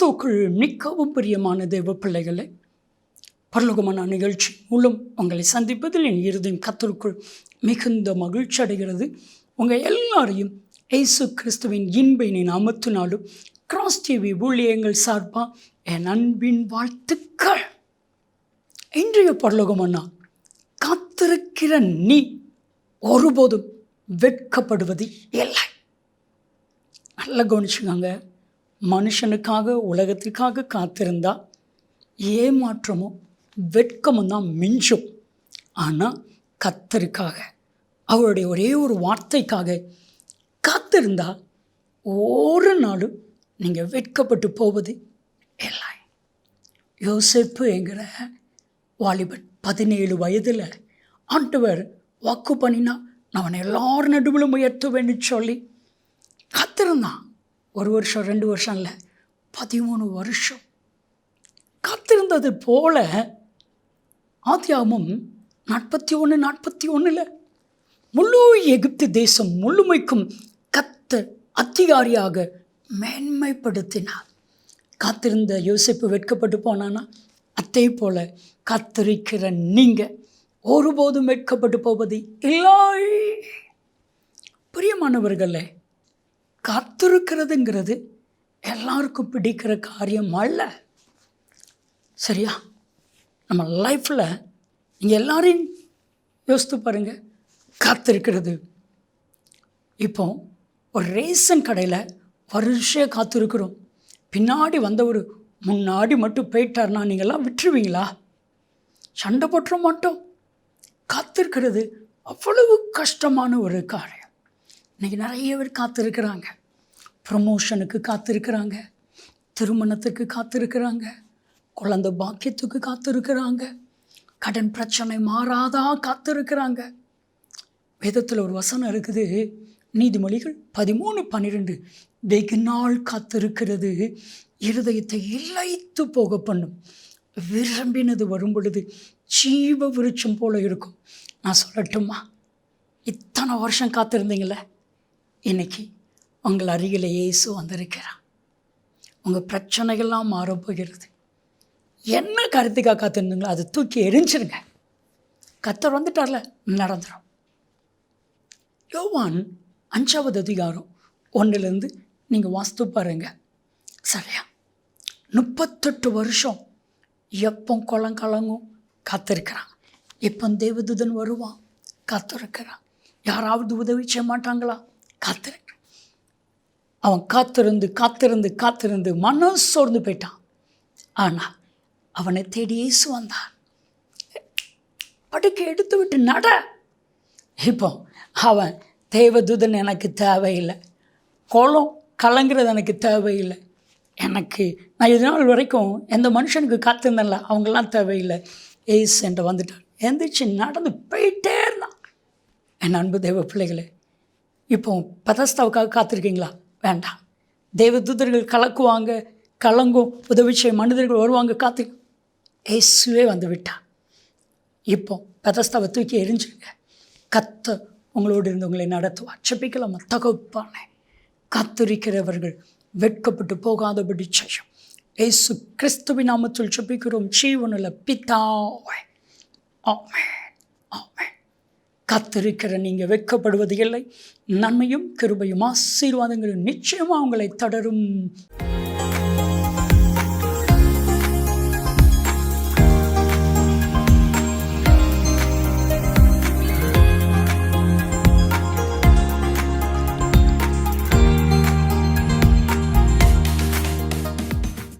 கிறிஸ்துவுக்குள் மிகவும் பிரியமான தேவ பிள்ளைகளை பரலோகமான நிகழ்ச்சி மூலம் உங்களை சந்திப்பதில் என் இருதயம் கத்தருக்குள் மிகுந்த மகிழ்ச்சி அடைகிறது. உங்கள் எல்லாரையும் இயேசு கிறிஸ்துவின் இன்பையினை அமர்த்தினாலும் கிராஸ் டிவி ஊழியங்கள் சார்பாக என் அன்பின் வாழ்த்துக்கள். இன்றைய பரலோகமன்னா காத்திருக்கிற நீ ஒருபோதும் வெட்கப்படுவது இல்லை நல்லா கவனிச்சுக்காங்க. மனுஷனுக்காக உலகத்திற்காக காத்திருந்தா ஏமாற்றமும் வெட்கமும் தான் மிஞ்சும். ஆனால் கத்தருக்காக அவருடைய ஒரே ஒரு வார்த்தைக்காக காத்திருந்தா ஒரு நாளும் நீங்கள் வெட்கப்பட்டு போவது இல்லை. யோசிப்பு என்கிற வாலிபன் பதினேழு வயதில் ஆண்டவர் வாக்கு பண்ணினா நான் அவனை எல்லார் நடுவிலும் உயர்த்துவேன்னு சொல்லி காத்திருந்தான். ஒரு வருஷம் ரெண்டு வருஷம் இல்லை பதிமூணு வருஷம். காத்திருந்தது போல ஆத்தியாமும் நாற்பத்தி ஒன்று நாற்பத்தி ஒன்றில் முழு எகிப்து தேசம் முழுமைக்கும் கத்த அதிகாரியாக மேன்மைப்படுத்தினார். காத்திருந்த யோசிப்பு வெட்கப்பட்டு போனானா? அத்தை போல காத்திருக்கிற நீங்கள் ஒருபோதும் வெட்கப்பட்டு போவது இல்லை பிரியமானவர்களே காத்திருக்கிறதுங்கிறது எல்லாருக்கும் பிடிக்கிற காரியம் அல்ல. சரியா? நம்ம லைஃப்பில் நீங்கள் எல்லாரையும் யோசித்து பாருங்கள் காத்திருக்கிறது. இப்போ ஒரு ரேஷன் கடையில் வருஷம் காத்திருக்கிறோம். பின்னாடி வந்தவர் முன்னாடி மட்டும் போயிட்டார்னா நீங்கள்லாம் விட்டுருவீங்களா? சண்டை போட்டுற மாட்டோம். காத்திருக்கிறது அவ்வளவு கஷ்டமான ஒரு காரியம். இன்றைக்கி நிறைய பேர் காத்திருக்கிறாங்க. ப்ரமோஷனுக்கு காத்திருக்கிறாங்க. திருமணத்துக்கு காத்திருக்கிறாங்க. குழந்தை பாக்கியத்துக்கு காத்திருக்கிறாங்க. கடன் பிரச்சனை மாறாதா காத்திருக்கிறாங்க. வேதத்தில் ஒரு வசனம் இருக்குது. நீதிமொழிகள் பதிமூணு பன்னிரெண்டு. வெகு நாள் காத்திருக்கிறது. இருதயத்தை இழைத்து போக பண்ணும். விரும்பினது வரும் பொழுது ஜீவ விருட்சம் போல இருக்கும். நான் சொல்லட்டுமா? இத்தனை வருஷம் காத்திருந்தீங்களே? இன்னைக்கு உங்கள் அருகில் இயேசு வந்திருக்கிறான் உங்கள் பிரச்சனைகள்லாம் மாறப்போகிறது. என்ன கருத்துக்காக காத்திருந்தீங்களோ அதை தூக்கி எரிஞ்சிருங்க. கத்தர் வந்துட்டார்ல நடந்துடும் யோவான் அஞ்சாவது அதிகாரம் ஒன்றுலேருந்து நீங்கள் வாஸ்து பாருங்க. சரியா? முப்பத்தெட்டு வருஷம் எப்போ குளம் கலங்கும்? காத்திருக்கிறான். எப்போ தேவதூதன் வருவான்? காத்திருக்கிறான். யாராவது உதவி செய்ய மாட்டாங்களா? காத்திருக்க அவன் காத்திருந்து காத்திருந்து காத்திருந்து மனம் சோர்ந்து போயிட்டான். ஆனால் அவனை தேடி இயேசு வந்தான். படுக்கை எடுத்து விட்டு நட. இப்போ அவன் தேவதூதன் எனக்கு தேவையில்லை. குளம் கலங்கிறது எனக்கு தேவையில்லை. எனக்கு நான் இது நாள் வரைக்கும் எந்த மனுஷனுக்கு காத்திருந்தேன்ல அவங்கெல்லாம் தேவையில்லை. ஏசு என்ற வந்துட்டான் எந்திரிச்சு நடந்து போயிட்டே இருந்தான். என் அன்பு தேவ பிள்ளைகளே இப்போ பதஸ்தாவுக்காக காத்திருக்கீங்களா? வேண்டாம். தேவதூதர்கள் கலக்குவாங்க கலங்கும் உதவி செய்ய மனிதர்கள் வருவாங்க காத்து. ஏசுவே வந்து விட்டான் இப்போ பதஸ்தாவை தூக்கி எரிஞ்சுங்க கத்த உங்களோடு இருந்து உங்களை நடத்துவார். செப்பிக்கலாமா தகப்பானே. காத்திருக்கிறவர்கள் வெட்கப்பட்டு போகாதபடி செய்யும். ஏசு கிறிஸ்துவின் நாமத்தில் செப்பிக்கிறோம் ஜீவனில் பித்தா ஆமே காத்திருக்கிற நீங்கள் வெட்கப்படுவது இல்லை நன்மையும் கிருபையும் ஆசீர்வாதங்களும் நிச்சயமாக உங்களை தொடரும்.